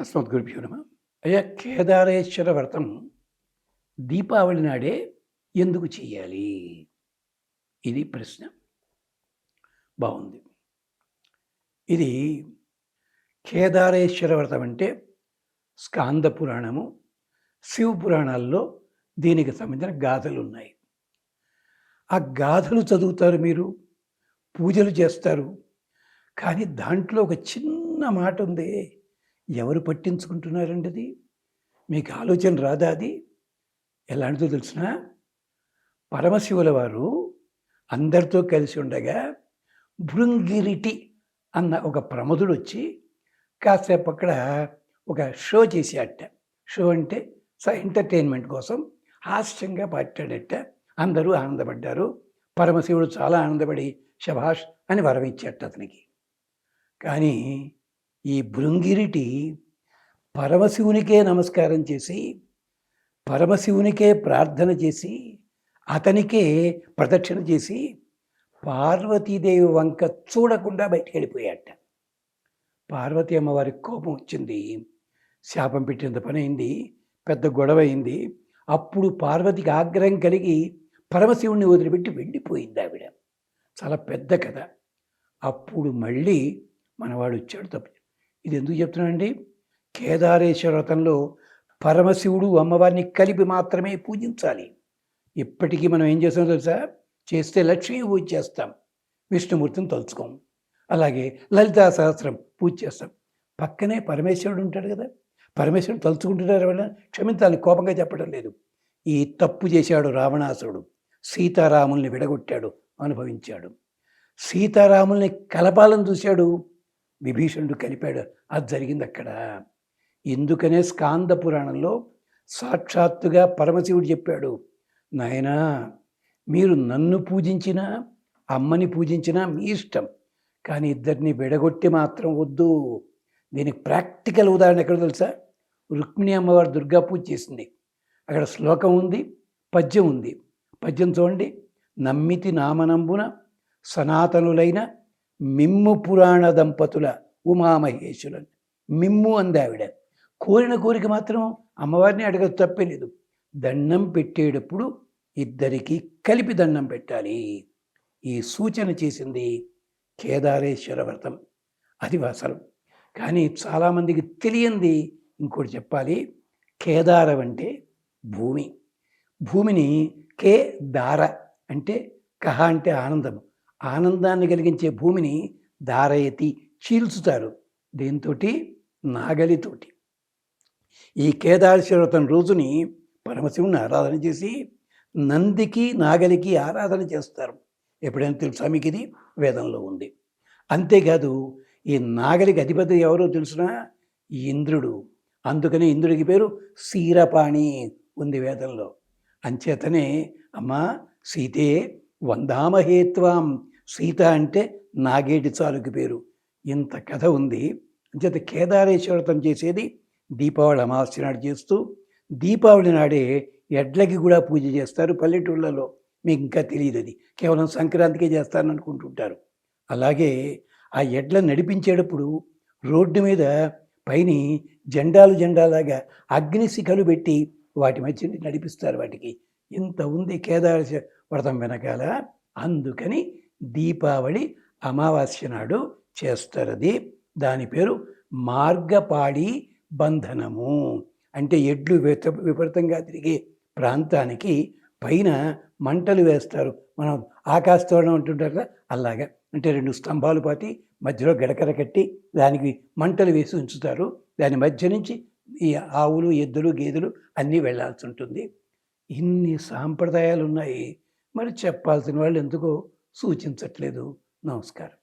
అస్మద్గురుభ్యో నమ అయ్యా కేదారేశ్వర వ్రతం దీపావళి నాడే ఎందుకు చేయాలి ఇది ప్రశ్న. బాగుంది. ఇది కేదారేశ్వర వ్రతం అంటే స్కాంద పురాణము శివ పురాణాల్లో దీనికి సంబంధించిన గాథలు ఉన్నాయి ఆ గాథలు చదువుతారు మీరు పూజలు చేస్తారు కానీ దాంట్లో ఒక చిన్న మాట ఉంది ఎవరు పట్టించుకుంటున్నారండి అది మీకు ఆలోచన రాదా అది? ఎలాంటిదో తెలిసిన? పరమశివుల వారు అందరితో కలిసి ఉండగా భృంగిరిటి అన్న ఒక ప్రమదుడు వచ్చి కాసేపు అక్కడ ఒక షో చేసేట షో అంటే స ఎంటర్టైన్మెంట్ కోసం హాస్యంగా పాడాడట. అందరూ ఆనందపడ్డారు. పరమశివుడు చాలా ఆనందపడి శభాష్ అని వరమిచ్చేట అతనికి. కానీ ఈ భృంగిరిటి పరమశివునికే నమస్కారం చేసి పరమశివునికే ప్రార్థన చేసి అతనికే ప్రదక్షిణ చేసి పార్వతీదేవి వంక చూడకుండా బయటికి వెళ్ళిపోయాట పార్వతీ అమ్మవారికి కోపం వచ్చింది. శాపం పెట్టినంత పని అయింది పెద్ద గొడవ అయింది అప్పుడు పార్వతికి ఆగ్రహం కలిగి పరమశివుణ్ణి వదిలిపెట్టి వెళ్ళిపోయింది ఆవిడ. చాలా పెద్ద కథ. అప్పుడు మళ్ళీ మనవాడు వచ్చాడు తప్పు ఇది ఎందుకు చెప్తున్నానండి కేదారేశ్వర వ్రతంలో పరమశివుడు అమ్మవారిని కలిపి మాత్రమే పూజించాలి. ఇప్పటికీ మనం ఏం చేస్తాం తెలుసా? చేస్తే లక్ష్మీ పూజ చేస్తాం. విష్ణుమూర్తిని తలుచుకోం. అలాగే లలితా సహస్రం పూజ చేస్తాం. పక్కనే పరమేశ్వరుడు ఉంటాడు కదా? పరమేశ్వరుడు తలుచుకుంటున్నారు వల్ల క్షమించాలి కోపంగా చెప్పడం లేదు. ఈ తప్పు చేశాడు రావణాసురుడు. సీతారాముల్ని విడగొట్టాడు అనుభవించాడు. సీతారాముల్ని కలపాలని చూశాడు. విభీషణుడు కలిపాడు. అది జరిగింది అక్కడ. ఎందుకనే స్కాంద పురాణంలో సాక్షాత్తుగా పరమశివుడు చెప్పాడు నాయనా మీరు నన్ను పూజించినా అమ్మని పూజించినా మీ ఇష్టం కానీ ఇద్దరిని విడగొట్టి మాత్రం వద్దు. దీనికి ప్రాక్టికల్ ఉదాహరణ ఎక్కడ తెలుసా? రుక్మిణి అమ్మవారు దుర్గా పూజ చేసింది. అక్కడ శ్లోకం ఉంది పద్యం ఉంది. పద్యం చూడండి. నమ్మితి నామనంబున సనాతనులైన మిమ్ము పురాణ దంపతుల ఉమామహేశ్వరుని మిమ్ము అంది ఆవిడ. కోరిన కోరిక మాత్రం అమ్మవారిని అడగదు తప్పలేదు దండం పెట్టేటప్పుడు ఇద్దరికీ కలిపి దండం పెట్టాలి. ఈ సూచన చేసింది కేదారేశ్వర వ్రతం. అది అసలు కానీ చాలామందికి తెలియంది ఇంకోటి చెప్పాలి. కేదారం అంటే భూమి. భూమిని కే దార అంటే కహ అంటే ఆనందం ఆనందాన్ని కలిగించే భూమిని దారయతి చీల్చుతారు. దీంతో నాగలితోటి. ఈ కేదారేశ్వరతం రోజుని పరమశివుని ఆరాధన చేసి నందికి నాగలికి ఆరాధన చేస్తారు. ఎప్పుడైనా తెలుసా మీకు ఇది వేదంలో ఉంది. అంతేకాదు ఈ నాగలికి అధిపతి ఎవరో తెలుసునా? ఇంద్రుడు. అందుకని ఇంద్రుడికి పేరు శీరపాణి ఉంది వేదంలో. అంచేతనే అమ్మా సీతే వందామహేత్వాం సీత అంటే నాగేటి చాలుకి పేరు. ఇంత కథ ఉంది. అంచేత కేదారేశ్వరతం చేసేది దీపావళి అమావాస్య నాడు చేస్తూ దీపావళి నాడే ఎడ్లకి కూడా పూజ చేస్తారు పల్లెటూళ్ళలో. మీకు ఇంకా తెలియదు అది కేవలం సంక్రాంతికే చేస్తారని అనుకుంటుంటారు అలాగే ఆ ఎడ్లను నడిపించేటప్పుడు రోడ్డు మీద పైన జెండాలు జెండాలాగా అగ్నిశిఖలు పెట్టి వాటి మధ్య నడిపిస్తారు వాటికి. ఇంత ఉంది కేదార వ్రతం వెనకాల. అందుకని దీపావళి అమావాస్య నాడు చేస్తారు అది దాని పేరు మార్గపాడి బంధనము. అంటే ఎడ్లు విపరీతంగా తిరిగే ప్రాంతానికి పైన మంటలు వేస్తారు. మనం ఆకాశతోరణం అంటుంటారు కదా అలాగా. అంటే రెండు స్తంభాలు పాతి మధ్యలో గడకర కట్టి దానికి మంటలు వేసి ఉంచుతారు. దాని మధ్య నుంచి ఈ ఆవులు ఎద్దులు గేదెలు అన్నీ వెళ్ళాల్సి ఉంటుంది. ఇన్ని సాంప్రదాయాలు ఉన్నాయి మరి చెప్పాల్సిన వాళ్ళు ఎందుకో సూచించట్లేదు. నమస్కారం.